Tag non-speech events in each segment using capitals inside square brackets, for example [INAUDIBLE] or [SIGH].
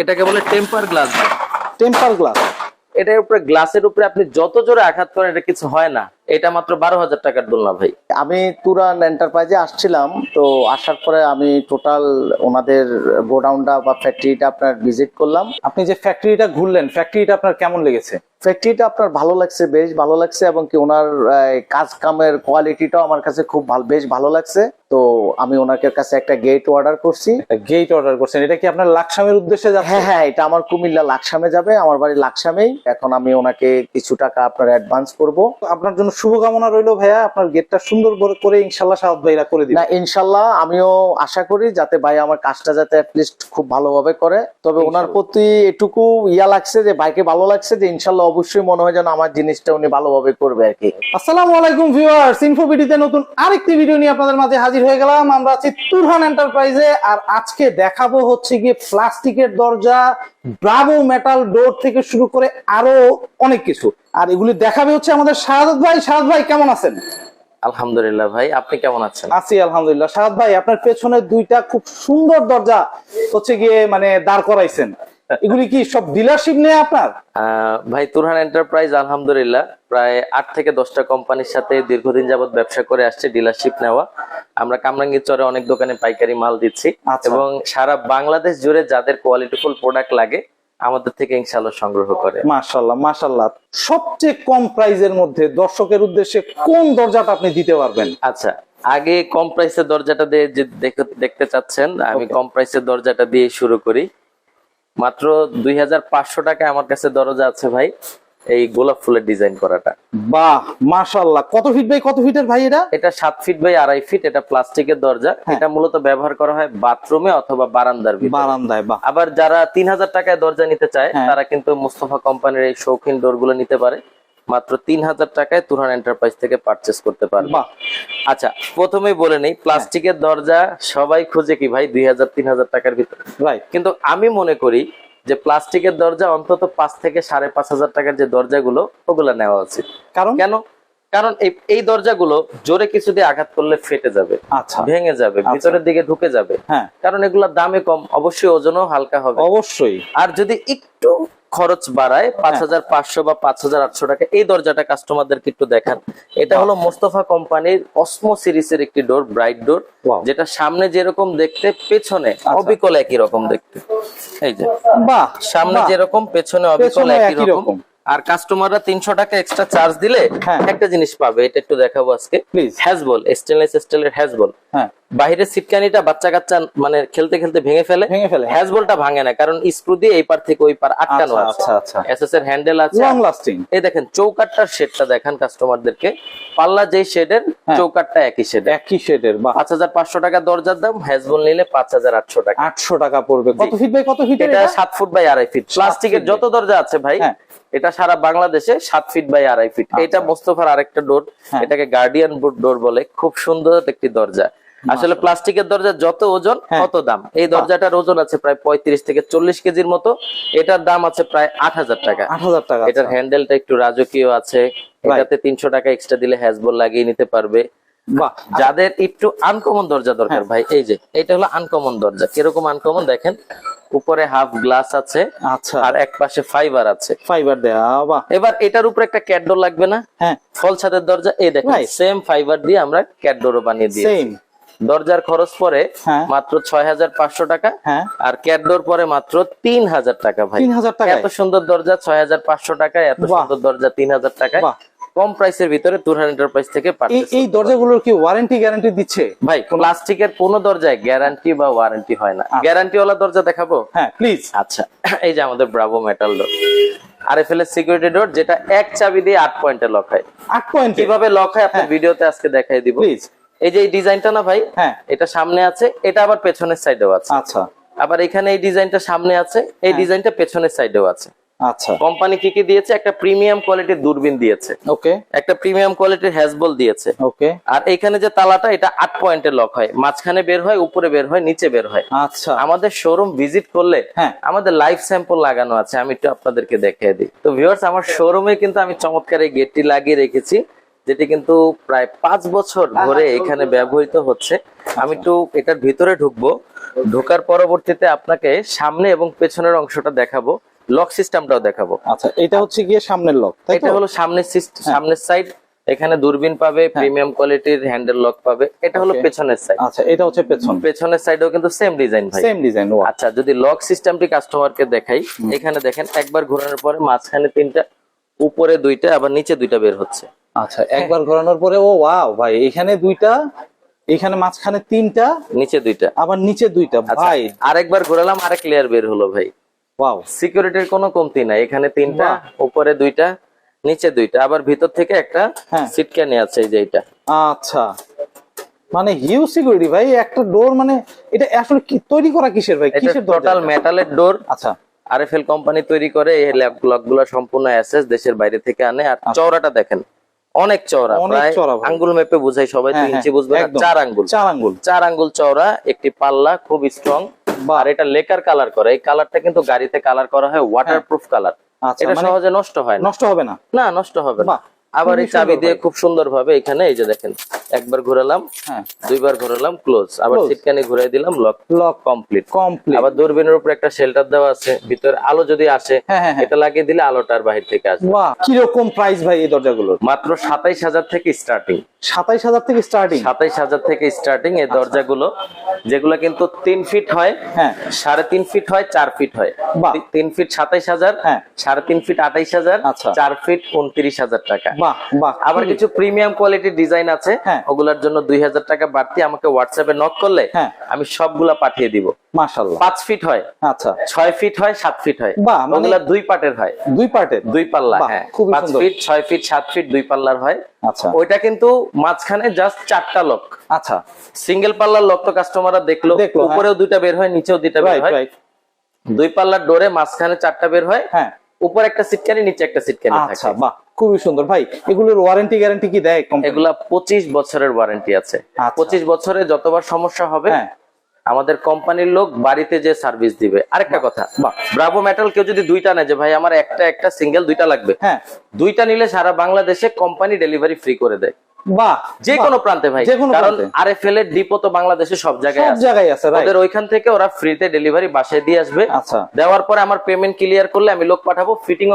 এটাকে বলে temper glass temper glass এটার উপরে গ্লাসের উপরে আপনি যত জোরে আঘাত করেন এটা কিছু হয় না। এটা মাত্র বারো হাজার টাকার দোলনা ভাই। আমি তুরান এন্টারপ্রাইজে আসছিলাম তো আসার পরে আমি টোটাল ওনাদের গোডাউনটা বা ফ্যাক্টরিটা আপনার ভিজিট করলাম। আপনি যে ফ্যাক্টরিটা ঘুরলেন ফ্যাক্টরিটা আপনার কেমন লেগেছে? ফ্যাক্টরিটা আপনার ভালো লাগছে বেশ ভালো লাগছে এবং কি ওনার কাজ কামের কোয়ালিটিটাও আমার কাছে খুব ভালো বেশ ভালো লাগছে। তো আমি ওনার কাছে একটা গেট অর্ডার করছি। গেট অর্ডার করছেন এটা কি আপনার লাকসামের উদ্দেশ্যে যাচ্ছে? হ্যাঁ হ্যাঁ এটা আমার কুমিল্লা লাকসামে যাবে আমার বাড়ি লাকসামেই। এখন আমি ওনাকে কিছু টাকা আপনার অ্যাডভান্স করব। আপনার জন্য শুভকামনা রইল ভাইয়া। আপনার গেটটা সুন্দর করে- করে ইনশাল্লাহ সাহাদ ভাইরা করে দিবে। না ইনশাল্লাহ আমিও আশা করি যাতে ভাই আমার কাজটা যাতে অ্যাটলিস্ট খুব ভালোভাবে করে। তবে ওনার প্রতি এটুকু ইয়া লাগছে যে ভাইকে ভালো লাগছে যে ইনশাল্লাহ অবশ্যই মনে হয় যেন আমার জিনিসটা উনি ভালোভাবে করবে আর কি। আসসালামু আলাইকুম ভিউয়ার্স। ইনফোবিডিতে নতুন আরেকটি ভিডিও নিয়ে আপনাদের মাঝে হাজির হয়ে গেলাম। আমরা আছি তুরহান এন্টারপ্রাইজে আর আজকে দেখাবো হচ্ছে গিয়ে প্লাস্টিকের দরজা ব্রাভো মেটাল ডোর থেকে শুরু করে আরও অনেক কিছু। আর এগুলি দেখাবে হচ্ছে আমাদের শাহাদ ভাই। শাহাদ ভাই কেমন আছেন? আলহামদুলিল্লাহ ভাই আপনি কেমন আছেন? আছি আলহামদুলিল্লাহ। শাহাদ ভাই আপনার পেছনে দুইটা খুব সুন্দর দরজা হচ্ছে গিয়ে মানে দাঁড় করাইছেন। এগুলি কি সব ডিলারশিপ নেই আপনার? ভাই তুরহান এন্টারপ্রাইজ আলহামদুলিল্লাহ। প্রায় আট থেকে দশটা কোম্পানির সাথে দীর্ঘদিন যাবত ব্যবসা করে আসছে ডিলারশিপ নেওয়া। আমরা কামরাঙ্গীর চরে অনেক দোকানে পাইকারি মাল দিচ্ছি। আচ্ছা। এবং সারা বাংলাদেশ জুড়ে যাদের কোয়ালিটিফুল প্রোডাক্ট লাগে আমাদের থেকে ইনশাল্লাহ সংগ্রহ করে। মাশাল্লাহ মাশাল্লাহ সবচেয়ে কম প্রাইজের মধ্যে দর্শকের উদ্দেশ্যে কোন দরজাটা আপনি দিতে পারবেন? আচ্ছা আগে কম প্রাইসের দরজাটা দিয়ে যে দেখতে- চাচ্ছেন আমি কম প্রাইসের দরজাটা দিয়ে শুরু করি। মাত্র দুই হাজার পাঁচশো টাকা আমার কাছে দরজা আছে ভাই। এই গোলাপ ফুলের ডিজাইন করাটা। বাহ মাশাল্লাহ কত ফিট বাই কত ফিটের ভাই এটা? এটা সাত ফিট বাই আড়াই ফিট এটা প্লাস্টিকের দরজা। হ্যাঁ। এটা মূলত ব্যবহার করা হয় বাথরুমে অথবা বারান্দার ভিতরে। বারান্দায় বাহ। আবার যারা তিন হাজার টাকায় দরজা নিতে চায় হ্যাঁ। তারা কিন্তু মুস্তফা কোম্পানির এই শৌখিন ডোরগুলো নিতে পারে। মাত্র তিন হাজার টাকায় তুরহান এন্টারপ্রাইজ থেকে পারচেস করতে পারবে। বাহ। আচ্ছা প্রথমেই বলে নেই প্লাস্টিকের দরজা সবাই খুঁজে কি ভাই? দুই হাজার তিন হাজার টাকার ভিতরে। কিন্তু আমি মনে করি যে প্লাস্টিকের দরজা অন্তত পাঁচ থেকে সাড়ে পাঁচ হাজার টাকার যে দরজাগুলো ওগুলো নেওয়া উচিত কারণ? কেন? কারণ এই দরজা দরজাগুলো জোরে কিছু দিয়ে আঘাত করলে ফেটে যাবে আচ্ছা। ভেঙে যাবে ভিতরের দিকে ঢুকে যাবে। হ্যাঁ। কারণ এগুলোর দামে কম অবশ্যই ওজনও হালকা হবে। অবশ্যই। আর যদি একটু খরচ বাড়ায় পাঁচ হাজার পাঁচশো বা পাঁচ হাজার আটশো টাকা। এই দরজাটা কাস্টমারদেরকে একটু দেখান। এটা হলো মোস্তফা কোম্পানির অসমো সিরিজের একটি ডোর ব্রাইট ডোর যেটা সামনে যেরকম দেখতে পেছনে অবিকল একই রকম দেখতে। এই যে। বাহ সামনে যেরকম পেছনে অবিকল একই রকম। আর কাস্টমাররা তিনশো টাকা এক্সট্রা চার্জ দিলে হ্যাঁ। একটা জিনিস পাবে এটা একটু দেখাবো আজকে। Please. হ্যাজবল স্টেনলেস স্টিলের হ্যাজবল হ্যাঁ। বাইরের সিটকানিটা বাচ্চা কাচ্চা মানে খেলতে খেলতে ভেঙে ফেলে। ভেঙে ফেলে। হ্যাজবলটা ভাঙে না কারণ স্ক্রু দিয়ে এই পার থেকে ওই পার আটকানো আচ্ছা, আছে। আচ্ছা, আচ্ছা। এসএস এর হ্যান্ডেল আছে। লং লাস্টিং এই দেখেন চৌকাটটার শেডটা দেখান কাস্টমারদেরকে পাল্লা যেই শেডের হ্যাঁ। চৌকাটটা একই শেড একই শেডের হাজার পাঁচশো টাকা দরজার দাম হ্যাজবল নিলে পাঁচ হাজার আটশো টাকা। আটশো টাকা পড়বে। কত ফিট বাই কত ফিট এটা এটা? সাত ফুট বাই আড়াই ফিট প্লাস্টিকের যত দরজা আছে ভাই হ্যাঁ। এটা সারা বাংলাদেশে সাত ফিট বাই আড়াই ফিট এটা মোস্তফার আরেকটা ডোর হ্যাঁ। এটাকে গার্ডিয়ান বুট ডোর বলে। খুব সুন্দর একটি দরজা। আসলে প্লাস্টিকের দরজা যত ওজন হ্যাঁ। তত দাম। এই দরজাটার ওজন আছে প্রায় পঁয়ত্রিশ থেকে চল্লিশ কেজির মতো। এটার দাম আছে প্রায় আট হাজার টাকা। আট হাজার টাকা এটার আচ্ছা। হ্যান্ডেলটা একটু রাজকীয় আছে। এটাতে তিনশো টাকা এক্সট্রা দিলে হ্যাজবল লাগিয়ে নিতে পারবে। যাদের একটু আনকমন দরজা দরকার হ্যাঁ। ভাই এই যে এটা হলো আনকমন দরজা। কীরকম আনকমন দেখেন উপরে হাফ গ্লাস আছে আচ্ছা। আর এক পাশে ফাইবার আছে। ফাইবার দেয়া এবার এটার উপরে একটা ক্যাটডোর লাগবে না? হ্যাঁ। ফল ছাদের দরজা এই দেখেন সেম ফাইবার দিয়ে আমরা ক্যাটডোরও বানিয়ে দিই দরজার খরচ পরে হ্যাঁ। মাত্র ছয় হাজার পাঁচশো টাকা হ্যাঁ। আর ক্যাটডোর পরে মাত্র তিন হাজার টাকা ভাই। 3000 টাকায়? এত সুন্দর দরজা ছয় হাজার পাঁচশো টাকা এত সুন্দর দরজা তিন হাজার টাকায়। বাহ। কম প্রাইসের ভিতরে তুরহান এন্টারপ্রাইজ থেকে এই দরজাগুলোর কি ওয়ারেন্টি গ্যারান্টি দিচ্ছে? ভাই প্লাস্টিকের কোনো দরজায় গ্যারান্টি বা ওয়ারেন্টি হয় না। গ্যারান্টি ওয়ালা দরজা দেখাবো? হ্যাঁ প্লিজ আচ্ছা [CLEARS THROAT] এই যে আমাদের ব্রাভো মেটাল ডোর আর এফ এল সিকিউরিটি ডোর যেটা এক চাবি দিয়ে আট পয়েন্টে লক হয়। আট পয়েন্ট কীভাবে লক হয় আপনার ভিডিওতে আজকে দেখাই দিব। প্লিজ এই যে এই ডিজাইনটা না ভাই হ্যাঁ। এটা সামনে আছে এটা আবার পেছনের সাইডেও আছে। আচ্ছা। আবার এখানে এই ডিজাইনটা সামনে আছে এই ডিজাইনটা পেছনের সাইডেও আছে। আচ্ছা। কোম্পানি কি কি দিয়েছে? একটা প্রিমিয়াম কোয়ালিটির দূরবীন দিয়েছে। ওকে। একটা প্রিমিয়াম কোয়ালিটির হ্যাজবল দিয়েছে। ওকে। আর এখানে যে তালাটা এটা আট পয়েন্টে লক হয়। মাঝখানে বের হয় উপরে বের হয় নিচে বের হয়। আচ্ছা। আমাদের শোরুম ভিজিট করলে হ্যাঁ। আমাদের লাইভ স্যাম্পল লাগানো আছে আমি একটু আপনাদেরকে দেখিয়ে দিই। তো ভিউয়ার্স আমার শোরুমে কিন্তু আমি চমৎকার এই গেটটি লাগিয়ে রেখেছি। যেটি কিন্তু প্রায় পাঁচ বছর ধরে এখানে ব্যবহৃত হচ্ছে। আমি একটু এটার ভিতরে ঢুকবো। ঢোকার পরবর্তীতে আপনাকে সামনে এবং পেছনের অংশটা দেখাবো। লক সিস্টেমটাও দেখাবো। আচ্ছা এটা হচ্ছে গিয়ে সামনের লক এটা হলো সামনের সামনের সাইড এখানে দূরবীন পাবে প্রিমিয়াম কোয়ালিটির হ্যান্ডেল লক পাবে। এটা হলো পেছনের সাইড আচ্ছা এটা হচ্ছে পেছন। পেছনের সাইডেও কিন্তু সেম ডিজাইন ভাই। সেম ডিজাইন ও আচ্ছা যদি লক সিস্টেমটি কাস্টমারকে দেখাই এখানে দেখেন একবার ঘোরানোর পরে মাঝখানে তিনটা উপরে দুইটা আবার নিচে দুইটা বের হচ্ছে। আচ্ছা একবার ঘোরানোর পরে ও ওয়াও ভাই এখানে দুইটা এখানে মাঝখানে তিনটা নিচে দুইটা। আবার নিচে দুইটা আচ্ছা ভাই। আরেকবার ঘোরালাম আরেক লেয়ার বের হলো ভাই। ওয়াও। সিকিউরিটির কোনো কমতি নাই এখানে তিনটা উপরে দুইটা নিচে দুইটা আবার ভিতর থেকে একটা হ্যাঁ। সিটকানি আছে এই যে এইটা। আচ্ছা। মানে হিউ সিকিউরিটি ভাই একটা ডোর মানে এটা আসলে কি তৈরি করা কিসের ভাই? এটা কিসের টোটাল মেটালের ডোর আচ্ছা। আরএফএল কোম্পানি তৈরি করে এই লকগুলো সম্পূর্ণ অ্যাসেস দেশের বাইরে থেকে আনে। আর চওড়াটা দেখেন অনেক চওড়া অনেক প্রায় চওড়া। আঙ্গুল মেপে বুঝাই সবাই হ্যাঁ, দুই ইঞ্চি হ্যাঁ, বুঝবে চার আঙ্গুল। চার আঙ্গুল। চার আঙ্গুল চওড়া একটি পাল্লা খুব স্ট্রং আর এটা লেকার কালার করা। এই কালারটা কিন্তু গাড়িতে কালার করা হয় ওয়াটারপ্রুফ কালার আচ্ছা এটা মানে সহজে নষ্ট হয় না। নষ্ট হবে না? না নষ্ট হবে না। আবার এই চাবি দিয়ে খুব সুন্দর ভাবে এখানে এই যে দেখেন একবার ঘোরালাম হ্যাঁ। দুইবার ঘোরালাম ক্লোজ আবার। সিটকানি ঘুরাই দিলাম লক লক কমপ্লিট কমপ্লিট আবার দূরবীনের উপরে একটা শেল্টার দেওয়া আছে ভিতরে আলো যদি আসে হ্যাঁ, হ্যাঁ, হ্যাঁ। এটা লাগিয়ে দিলে আলোটার বাহির থেকে আসবে বাহ কীরকম প্রাইস ভাই এই দরজাগুলোর? মাত্র সাতাইশ হাজার থেকে স্টার্টিং সাতাইশ হাজার থেকে স্টার্টিং সাতাইশ হাজার থেকে স্টার্টিং এই দরজাগুলো যেগুলো কিন্তু তিন ফিট হয় হ্যাঁ। সাড়ে তিন ফিট হয় চার ফিট হয়। বাহ। তি- তিন ফিট সাতাইশ হাজার হ্যাঁ। সাড়ে তিন ফিট আঠাইশ হাজার আচ্ছা। চার ফিট উনত্রিশ হাজার টাকা। বাহ বাহ আবার কিছু প্রিমিয়াম কোয়ালিটির ডিজাইন আছে হ্যাঁ। ওগুলোর জন্য দুই হাজার টাকা বাড়তি আমাকে হোয়াটসঅ্যাপে নক করলে হ্যাঁ। আমি সবগুলা পাঠিয়ে দিব। মাশাল্লাহ পাঁচ ফিট হয় আচ্ছা। ছয় ফিট হয় সাত ফিট হয়। মানে- ওগুলা দুই পার্টের হয়। দুই পার্টের দুই পাল্লা হ্যাঁ। পাঁচ ফিট ছয় ফিট সাত ফিট দুই পাল্লার হয়। আচ্ছা। ওইটা কিন্তু মাঝখানে জাস্ট চারটা লক আচ্ছা। সিঙ্গেল পাল্লার লক তো কাস্টমাররা দেখল। উপরেও দুইটা বের হয় নিচেও দুইটা বের হয়। দুই পাল্লার ডোরে মাঝখানে চারটা বের হয়। হ্যাঁ। উপর একটা সিটকানি নিচে একটা সিটকানি আচ্ছা বাহ। খুবই সুন্দর। ভাই এগুলোর ওয়ারেন্টি গ্যারান্টি কি দেয় এগুলা পঁচিশ বছরের ওয়ারেন্টি আছে। আচ্ছা। পঁচিশ বছরে যতবার সমস্যা হবে হ্যাঁ। আমাদের কোম্পানির লোক বাড়িতে যে সার্ভিস দিবে। আরেকটা কথা ব্রাভো মেটাল কেউ যদি দুইটা নেয় যে ভাই আমার একটা একটা সিঙ্গেল দুইটা লাগবে। হ্যাঁ। দুইটা নিলে সারা বাংলাদেশে কোম্পানি ডেলিভারি ফ্রি করে দেয়। বাহ যে কোনো প্রান্তে ভাই যে কোনো কারণ আরএফএল এর ডিপো তো বাংলাদেশে সব জায়গায় সব জায়গায় আছে রাইট ওদের ওইখান থেকে ওরা ফ্রিতে ডেলিভারি বাসায় দিয়ে আসবে। আচ্ছা। দেওয়ার পরে আমার পেমেন্ট ক্লিয়ার করলে আমি লোক পাঠাবো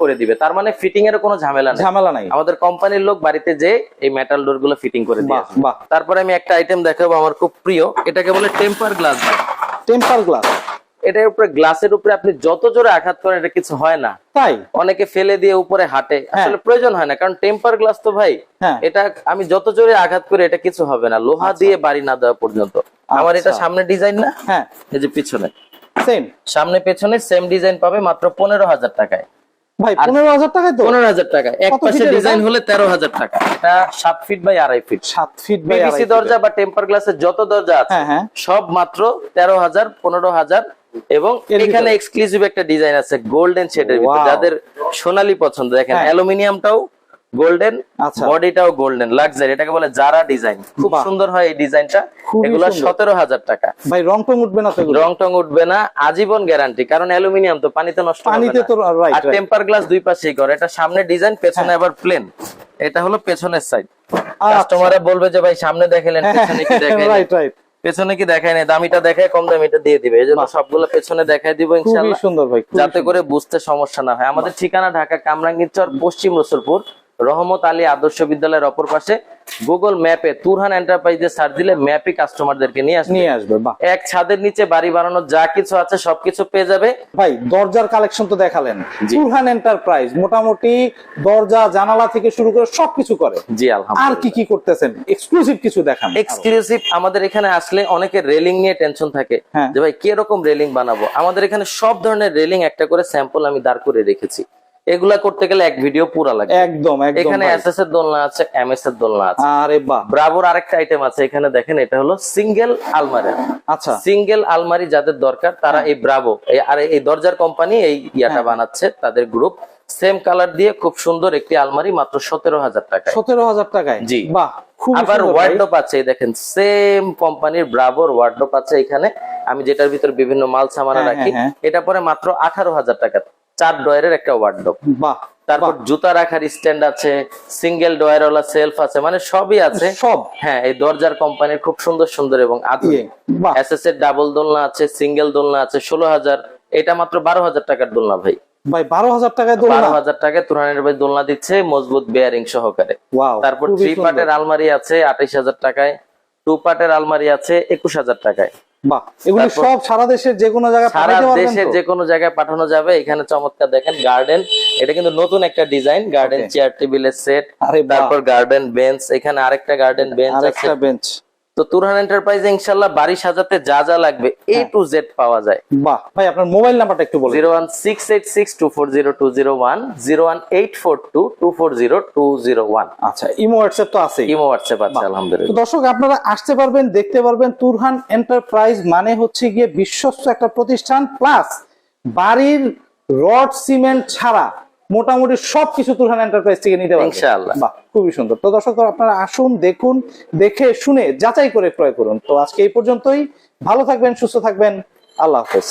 করে দিবে। তার মানে ফিটিং এর কোনো ঝামেলা নেই। ঝামেলা নাই। আমাদের কোম্পানির লোক বাড়িতে যে এই মেটাল ডোরগুলো ফিটিং করে দিয়ে আসবে। বাহ। তারপরে আমি একটা আইটেম দেখাবো আমার খুব প্রিয়। এটাকে বলে টেম্পার গ্লাস টেম্পার গ্লাস এটার উপরে গ্লাসের উপরে আপনি যত জোরে আঘাত করেন এটা কিছু হয় না। তাই? অনেকে ফেলে দিয়ে উপরে হাঁটে। আসলে প্রয়োজন হয় না কারণ টেম্পার গ্লাস তো ভাই হ্যাঁ। এটা আমি যত জোরে আঘাত করি এটা কিছু হবে না। লোহা দিয়ে বাড়ি না দেওয়া পর্যন্ত। আমার এটা আচ্ছা। সামনে ডিজাইন না? হ্যাঁ। এই যে পিছনে। সেম সামনে পেছনে সেম ডিজাইন পাবে মাত্র পনেরো হাজার টাকায়। ভাই পনেরো হাজার টাকায় তো? পনেরো হাজার টাকা এক পাশে ডিজাইন হলে তেরো হাজার টাকা। এটা সাত ফিট বাই আড়াই ফিট সাত ফিট বাই পিভিসি দরজা বা টেম্পার গ্লাসের যত দরজা আছে হ্যাঁ হ্যাঁ। সব মাত্র তেরো হাজার পনেরো হাজার এবং এখানে এক্সক্লুসিভ একটা ডিজাইন আছে গোল্ডেন শেডের ভিতরে। যাদের সোনালী পছন্দ দেখেন হ্যাঁ। অ্যালুমিনিয়ামটাও গোল্ডেন আচ্ছা। বডিটাও গোল্ডেন লাক্সারি এটাকে বলে জারা ডিজাইন খুব সুন্দর হয় এই ডিজাইনটা। এগুলো। সতেরো হাজার টাকা। ভাই রং টং উঠবে না? রং টং উঠবে না আজীবন গ্যারান্টি কারণ অ্যালুমিনিয়াম তো পানিতে নষ্ট পানিতে। তো রাইট আর টেম্পার গ্লাস দুই পাশেই করে। এটা সামনে ডিজাইন পেছনে আবার প্লেন এটা হলো পেছনের সাইড কাস্টমারে বলবে যে ভাই সামনে দেখালেন পেছনে কি [LAUGHS] দেখাইলেন? রাইট রাইট পেছনে কি দেখায় না দামিটা দেখায় কম দামিটা দিয়ে দিবে। এই জন্য সবগুলো পেছনে দেখায় দিব ইনশাআল্লাহ সুন্দর ভাই যাতে করে বুঝতে সমস্যা না হয়। আমাদের ঠিকানা ঢাকা কামরাঙ্গীরচর পশ্চিম রসুলপুর। রহমত আলী আদর্শ বিদ্যালয়ের অপর পাশে। গুগল ম্যাপে তুরহান এন্টারপ্রাইজে সার্চ দিলে ম্যাপই কাস্টমারদেরকে নিয়ে আসবে। নিয়ে আসবে বাহ। এক ছাদের নিচে বাড়ি বানানোর যা কিছু আছে সবকিছু পেয়ে যাবে। ভাই দরজার কালেকশন তো দেখালেন। তুরহান এন্টারপ্রাইজ মোটামুটি দরজা জানালা থেকে শুরু করে সবকিছু করে। জি আর কি কি করতেছেন? এক্সক্লুসিভ কিছু দেখান। এক্সক্লুসিভ আমাদের এখানে আসলে অনেকের রেলিং নিয়ে টেনশন থাকে। হ্যাঁ। যে ভাই কীরকম রেলিং বানাবো? আমাদের এখানে সব ধরনের রেলিং একটা করে স্যাম্পল আমি দাঁড় করে রেখেছি। এগুলা করতে গেলে এক ভিডিও পুরা লাগে একদম এখানে ভাই। এসএস এর দোলনা আছে এমএস এর দোলনা আছে। আরে বাহ। ব্রাভোর আরেকটা আইটেম আছে এখানে দেখেন এটা হলো সিঙ্গেল আলমারি। আচ্ছা। সিঙ্গেল আলমারি যাদের দরকার তারা এই ব্রাভো এই আর এই দরজার কোম্পানি এই ইয়াটা হ্যাঁ। বানাচ্ছে তাদের গ্রুপ সেম কালার দিয়ে খুব সুন্দর একটি আলমারি মাত্র সতেরো হাজার টাকা সতেরো হাজার টাকায়? জি। বাহ আবার ওয়ার্ডরোব আছে দেখেন সেম কোম্পানির ব্রাভোর ওয়ার্ডরোব আছে এখানে। আমি যেটার ভিতর বিভিন্ন মাল সামানা হ্যাঁ, রাখি হ্যাঁ, এটা পরে মাত্র আঠারো হাজার টাকা। চার ডয়ারের একটা ওয়ার্ডরোব বাহ তারপর জুতা রাখার স্ট্যান্ড আছে সিঙ্গেল ডয়ারওয়ালা সেলফ আছে মানে সবই আছে। সব। হ্যাঁ এই দরজার কোম্পানির খুব সুন্দর সুন্দর এবং আধুনিক। ইয়ে। এসএস এর ডাবল দোলনা আছে সিঙ্গেল দোলনা আছে ষোলো হাজার। এটা মাত্র বারো হাজার টাকার দোলনা ভাই। ভাই বারো হাজার টাকায় দোলনা? বারো হাজার টাকায় তুরানের ভাই দোলনা দিচ্ছে মজবুত বেয়ারিং সহকারে। ওয়াও তারপর থ্রি পার্টের আলমারি আছে আঠাইশ হাজার টাকায়। টু পার্টের আলমারি আছে একুশ হাজার টাকায়। বাহ এগুলো সব সারা দেশের যে কোনো জায়গায় সারা দেশের যে কোনো জায়গায় পাঠানো যাবে। এখানে চমৎকার দেখেন গার্ডেন এটা কিন্তু নতুন একটা ডিজাইন গার্ডেন চেয়ার টেবিলের সেট তারপর গার্ডেন বেঞ্চ এখানে আরেকটা গার্ডেন বেঞ্চ একটা আরেকটা বেঞ্চ তো তুরহান এন্টারপ্রাইজে ইনশাল্লাহ বাড়ি সাজাতে যা যা লাগবে এ টু জেড পাওয়া যায়। বাহ ভাই আপনার মোবাইল নাম্বারটা একটু বলুন। Zero one six eight six two four zero two zero one zero one eight four two two four zero two zero one. আচ্ছা ইমো হোয়াটসঅ্যাপ তো আছে ইমো হোয়াটসঅ্যাপ আছে তো আলহামদুলিল্লাহ। দর্শক আপনারা আসতে পারবেন দেখতে পারবেন তুরহান এন্টারপ্রাইজ মানে হচ্ছে গিয়ে বিশ্বস্ত একটা প্রতিষ্ঠান প্লাস বাড়ির রড সিমেন্ট ছাড়া মোটামুটি সবকিছু তুলহান এন্টারপ্রাইজ থেকে নিতে পারবেন ইনশাআল্লাহ। বাহ খুবই সুন্দর। তো দর্শক আপনারা আসুন দেখুন দেখে শুনে যাচাই করে ক্রয় করুন। তো আজকে এই পর্যন্তই। ভালো থাকবেন সুস্থ থাকবেন। আল্লাহ হাফেজ।